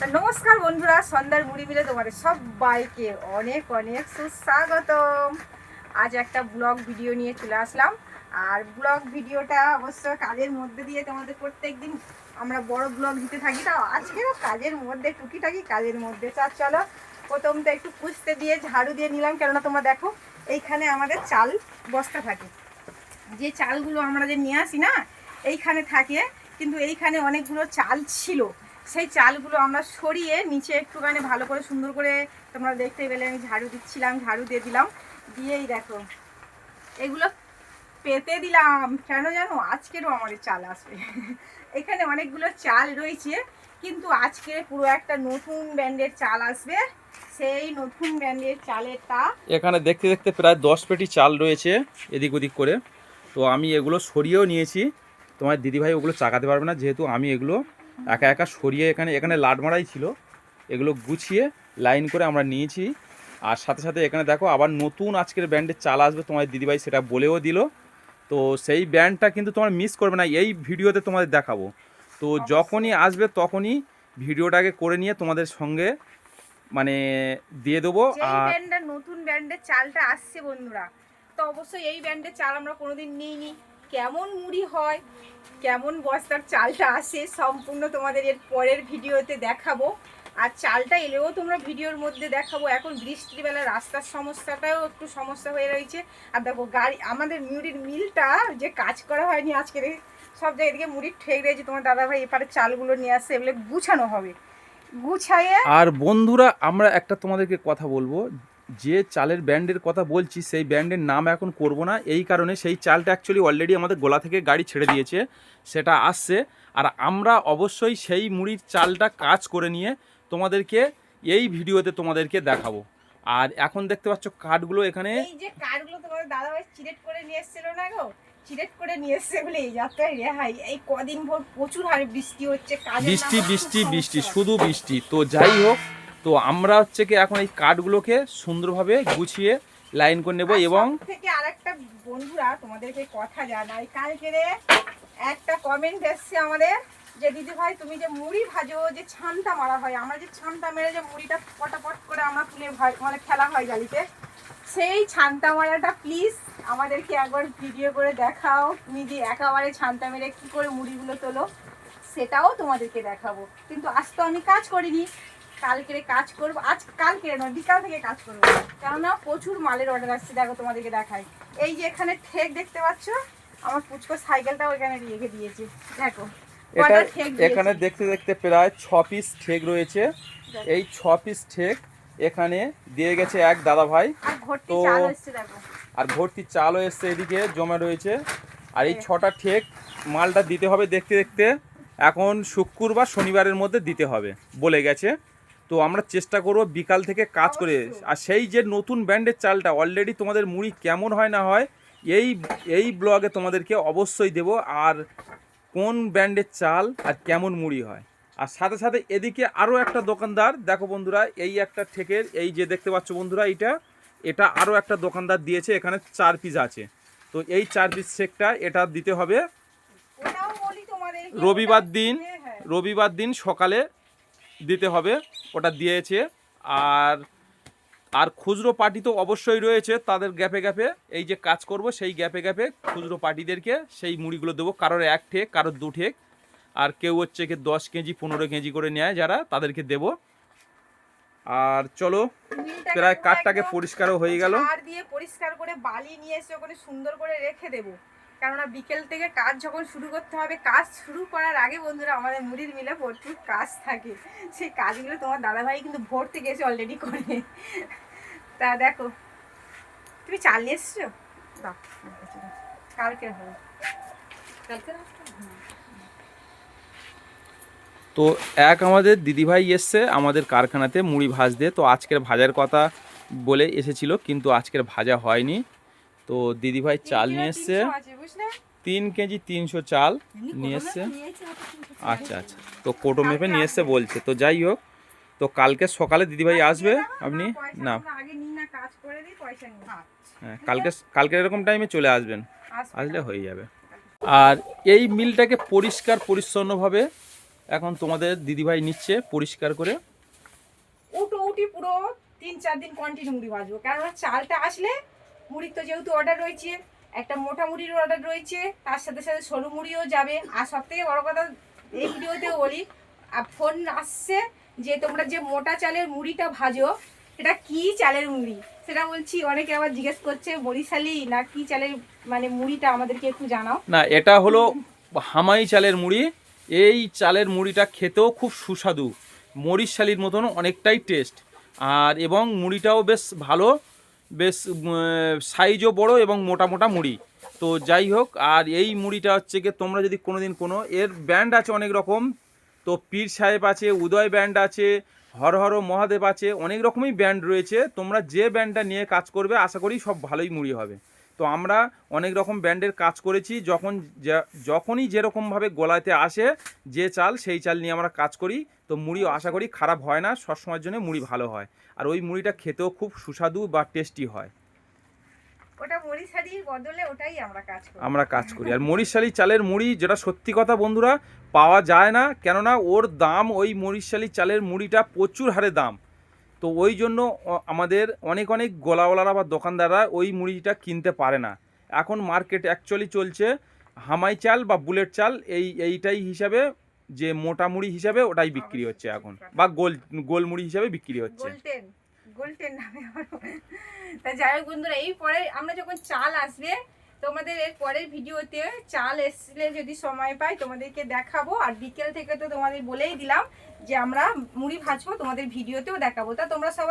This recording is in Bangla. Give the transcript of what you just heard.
তা নমস্কার বন্ধুরা, সন্ধ্যার মুড়ি মিলে তোমাদের সবাইকে অনেক অনেক সুস্বাগতম। আজ একটা ব্লগ ভিডিও নিয়ে চলে আসলাম। আর ব্লগ ভিডিওটা অবশ্য কাজের মধ্যে দিয়ে তোমাদের প্রত্যেকদিন আমরা বড় ব্লগ দিতে থাকি, তাও আজকেও কাজের মধ্যে, টুকিটাকি কাজের মধ্যে। চার চলো প্রথম তো একটু পুষতে দিয়ে, ঝাড়ু দিয়ে নিলাম। কেননা তোমরা দেখো, এইখানে আমাদের চাল বস্তা থাকে। যে চালগুলো আমরা যে নিয়ে আসি না, এইখানে থাকে। কিন্তু এইখানে অনেকগুলো চাল ছিল। সেই চালগুলো আমরা সরিয়ে নিচে একটুখানি ভালো করে সুন্দর করে তোমরা দেখতে পেলে, আমি ঝাড়ু দিচ্ছিলাম, ঝাড়ু দিয়ে দিলাম। দিয়েই দেখো, এগুলো পেতে দিলাম। কেন জানো? আজকেরও আমাদের চাল আসবে। এখানে অনেকগুলো চাল রয়েছে, কিন্তু আজকে পুরো একটা নতুন ব্র্যান্ডের চাল আসবে। সেই নতুন ব্র্যান্ডের চালেরটা এখানে দেখতে দেখতে প্রায় দশ পেটি চাল রয়েছে, এদিক ওদিক করে। তো আমি এগুলো সরিয়েও নিয়েছি। তোমার দিদিভাই ওগুলো চাকাতে পারবে না, যেহেতু আমি এগুলো একা একা সরিয়ে এখানে এখানে লাট মারাই ছিল। এগুলো গুছিয়ে লাইন করে আমরা নিয়েছি। আর সাথে সাথে এখানে দেখো আবার নতুন আজকের ব্যান্ডের চাল আসবে তোমার দিদিভাই সেটা বলেও দিল। তো সেই ব্যান্ডটা কিন্তু তোমার মিস করবে না এই ভিডিওতে তোমাদের দেখাবো। তো যখনই আসবে তখনই ভিডিওটাকে করে নিয়ে তোমাদের সঙ্গে মানে দিয়ে দেবো। আর নতুন ব্যান্ডের চালটা আসছে বন্ধুরা তো অবশ্যই এই ব্যান্ডের চাল আমরা কোনোদিন নিইনি। কেমন মুড়ি হয়, কেমন বস্তার চালটা আসে, সম্পূর্ণ তোমাদের এর পরের ভিডিওতে দেখাবো। আর চালটা এলেও তোমরা ভিডিওর মধ্যে দেখাবো। এখন বৃষ্টিবেলা রাস্তার সমস্যাটাও একটু সমস্যা হয়ে রয়েছে। আর দেখো, গাড়ি, আমাদের মুড়ির মিলটা যে কাজ করা হয়নি আজকে, সব জায়গা থেকে মুড়ির ঠেক রয়েছে তোমার দাদাভাই এপারে চালগুলো নিয়ে আসছে, এগুলো গুছানো হবে। গুছাইয়ে আর বন্ধুরা, আমরা একটা তোমাদেরকে কথা বলব। যে চালের ব্যান্ডের কথা বলছি সেই ব্যান্ডের নাম এখন করব না। এই কারণে সেই চালটা অ্যাকচুয়ালি অলরেডি আমাদের গোলা থেকে গাড়ি ছেড়ে দিয়েছে সেটা আসছে। আর আমরা অবশ্যই সেই মুড়ির চালটা কাজ করে নিয়ে তোমাদেরকে এই ভিডিওতে তোমাদেরকে দেখাবো। আর এখন দেখতে পাচ্ছ কাঠগুলো এখানে। এই যে দাদা চিরেট করে নিয়ে এসেছিল না গো? চিরেট করে নিয়ে এসছে বলে এই যাত্রায় রেহাই এই কদিন ভোর প্রচুর হারে বৃষ্টি হচ্ছে বৃষ্টি বৃষ্টি বৃষ্টি শুধু বৃষ্টি। তো যাই হোক তো আমরা হচ্ছে কি এখন এই কাঠগুলোকে সুন্দরভাবে গুছিয়ে লাইন করে নেব এবং থেকে আরেকটা বন্ধুরা তোমাদেরকে কথা জানাই কালকে রে একটা কমেন্ট এসছে আমাদের যে দিদি ভাই তুমি যে মুড়ি ভাজো যে ছানটা মারা হয় আমরা যে ছানটা মেরে যে মুড়িটা পটাপট করে আমরা তুলে মানে খেলা হয় জালিতে সেই ছানটা মারাটা প্লিজ আমাদেরকে একবার ভিডিও করে দেখাও। তুমি যে একেবারে ছানটা মেরে কি করে মুড়িগুলো তোলো সেটাও তোমাদেরকে দেখাবো। কিন্তু আজ তো আমি কাজ করিনি কালকে কাজ করব আজ কালকে নয় বিকাল থেকে কাজ করব। কেননা প্রচুর মালের অর্ডার আসছে দেখো তোমাদেরকে দেখাই। এই যে এখানে ঠেক দেখতে পাচ্ছ? আমার পুচকো সাইকেলটাও এখানে রেখে দিয়েছে। দেখো এটা। এখানে দেখতে দেখতে প্রায় ছ পিস ঠেক রয়েছে। এই ছ পিস ঠেক এখানে দিয়ে গেছে এক দাদা ভাই আর ভর্তি তো- আর ভর্তি চালও এসছে এদিকে জমা রয়েছে। আর এই হ্যাঁ। ছটা ঠেক মালটা দিতে হবে দেখতে দেখতে। এখন শুক্রবার শনিবারের মধ্যে দিতে হবে বলে গেছে। তো আমরা চেষ্টা করব বিকাল থেকে কাজ করে আর সেই যে নতুন ব্র্যান্ডের চালটা অলরেডি তোমাদের মুড়ি কেমন হয় না হয় এই এই ব্লগে তোমাদেরকে অবশ্যই দেব আর কোন ব্র্যান্ডের চাল আর কেমন মুড়ি হয়। আর সাথে সাথে এদিকে আরও একটা দোকানদার দেখো বন্ধুরা এই একটা ঠেকের এই যে দেখতে পাচ্ছ বন্ধুরা এটা এটা আরও একটা দোকানদার দিয়েছে এখানে চার পিস আছে। তো এই চার পিস শেকটা এটা দিতে হবে। রবিবার দিন হ্যাঁ। রবিবার দিন সকালে দিতে হবে। ওটা দিয়েছে। আর আর খুচরো পার্টি তো অবশ্যই রয়েছে তাদের গ্যাপে গ্যাপে। এই যে কাজ করব সেই গ্যাপে গ্যাপে খুচরো পার্টিদেরকে সেই মুড়িগুলো দেবো। কারোর এক ঠেক কারোর দু ঠেক। আর কেউ হচ্ছে কি দশ কেজি পনেরো কেজি করে নেয় যারা তাদেরকে দেব। আর চলো প্রায় কাঠটাকে পরিষ্কারও হয়ে গেল। দিয়ে পরিষ্কার করে বালি নিয়ে এসে ওখানে সুন্দর করে রেখে দেবো। কেননা বিকেল থেকে কাজ যখন শুরু করতে হবে কাজ শুরু করার আগে বন্ধুরা আমাদের মুড়ির মিলে প্রচুর কাজ থাকে। সেই কাজগুলো তোমার দাদাভাই কিন্তু ভোর থেকে এসে অলরেডি করে। তা দেখো তুমি চাল নিয়ে এসছো? কালকে হবে। কালকে তো এক আমাদের দিদিভাই এসছে আমাদের কারখানাতে মুড়ি ভাজতে। তো আজকের ভাজার কথা বলে এসেছিল কিন্তু আজকের ভাজা হয়নি। তো দিদিভাই চাল নিয়ে এসছে। তিন কেজি তিনশো চাল নিয়ে এসছে। আচ্ছা আচ্ছা। তো কোটো মেপে নিয়ে এসছে বলছে। তো যাই হোক তো কালকে সকালে দিদিভাই আসবে? আপনি? না। আগে নিই না কাজ করে দিই পয়সা নিই হ্যাঁ কালকে কালকে এরকম টাইমে চলে আসবেন। আসলে হয়ে যাবে। আর এই মিলটাকে পরিষ্কার পরিচ্ছন্নভাবে এখন তোমাদের দিদিভাই নিচ্ছে পরিষ্কার করে। উটো উটি পুরো। তিন চার দিন কন্টিনিউ মুড়ি ভাজবো। কেননা চালটা আসলে মুড়ির তো যেহেতু অর্ডার রয়েছে একটা মোটা মুড়ির অর্ডার রয়েছে, তার সাথে সাথে সরু মুড়িও যাবে। আর সব থেকে বড় কথা, এই ভিডিওতেও বলি ফোন আসছে যে তোমরা যে মোটা চালের মুড়িটা ভাজো সেটা কি চালের মুড়ি? সেটা বলছি, অনেকে আবার জিজ্ঞেস করছে, বরিশালি না কি চালের মানে মুড়িটা আমাদেরকে একটু জানাও। না, এটা হলো হামাই চালের মুড়ি। এই চালের মুড়িটা খেতেও খুব সুস্বাদু। মরিশালির মতন অনেকটাই টেস্ট আর এবং মুড়িটাও বেশ ভালো। বেশ সাইজও বড় এবং মোটা মোটা মুড়ি। তো যাই হোক, আর এই মুড়িটা হচ্ছে গিয়ে তোমরা যদি কোনো দিন কোনো, এর ব্যান্ড আছে অনেক রকম। তো পীর সাহেব আছে, উদয় ব্যান্ড আছে, হর হর মহাদেব আছে, অনেক রকমই ব্যান্ড রয়েছে। তোমরা যে ব্যান্ডটা নিয়ে কাজ করবে, আশা করি সব ভালোই মুড়ি হবে। তো আমরা অনেক রকম ব্র্যান্ডের কাজ করেছি যখন যা- যখনই যেরকমভাবে গোলাতে আসে যে চাল সেই চাল নিয়ে আমরা কাজ করি। তো মুড়িও আশা করি খারাপ হয় না সবসময়ের জন্য মুড়ি ভালো হয়। আর ওই মুড়িটা খেতেও খুব সুস্বাদু বা টেস্টি হয়। ওটা বদলে ওটাই আমরা কাজ করি। আমরা কাজ করি। আর মরিশালি চালের মুড়ি যেটা সত্যি কথা বন্ধুরা পাওয়া যায় না। কেননা ওর দাম ওই মরিশালি চালের মুড়িটা প্রচুর হারে দাম। তো ওই জন্য আমাদের অনেক অনেক গোলাওয়ালারা বা দোকানদাররা ওই মুড়িটা কিনতে পারে না। এখন মার্কেট অ্যাকচুয়ালি চলছে হামাই চাল বা বুলেট চাল, এই, এইটাই হিসাবে যে মোটা মুড়ি হিসাবে ওটাই বিক্রি হচ্ছে এখন, বা গোল গোল মুড়ি হিসাবে বিক্রি হচ্ছে। গোল্টেন নামে তা যাই হোক বন্ধুরা, এই পরে আমরা যখন চাল আসবে তোমাদের এর পরের ভিডিওতে চাল এসলে যদি সময় পাই তোমাদেরকে দেখাবো, আর বিকেল থেকে তো তোমাদের বলেই দিলাম যে আমরা মুড়ি ভাজবো, তোমাদের ভিডিওতেও দেখাবো। তা তোমরা সবাই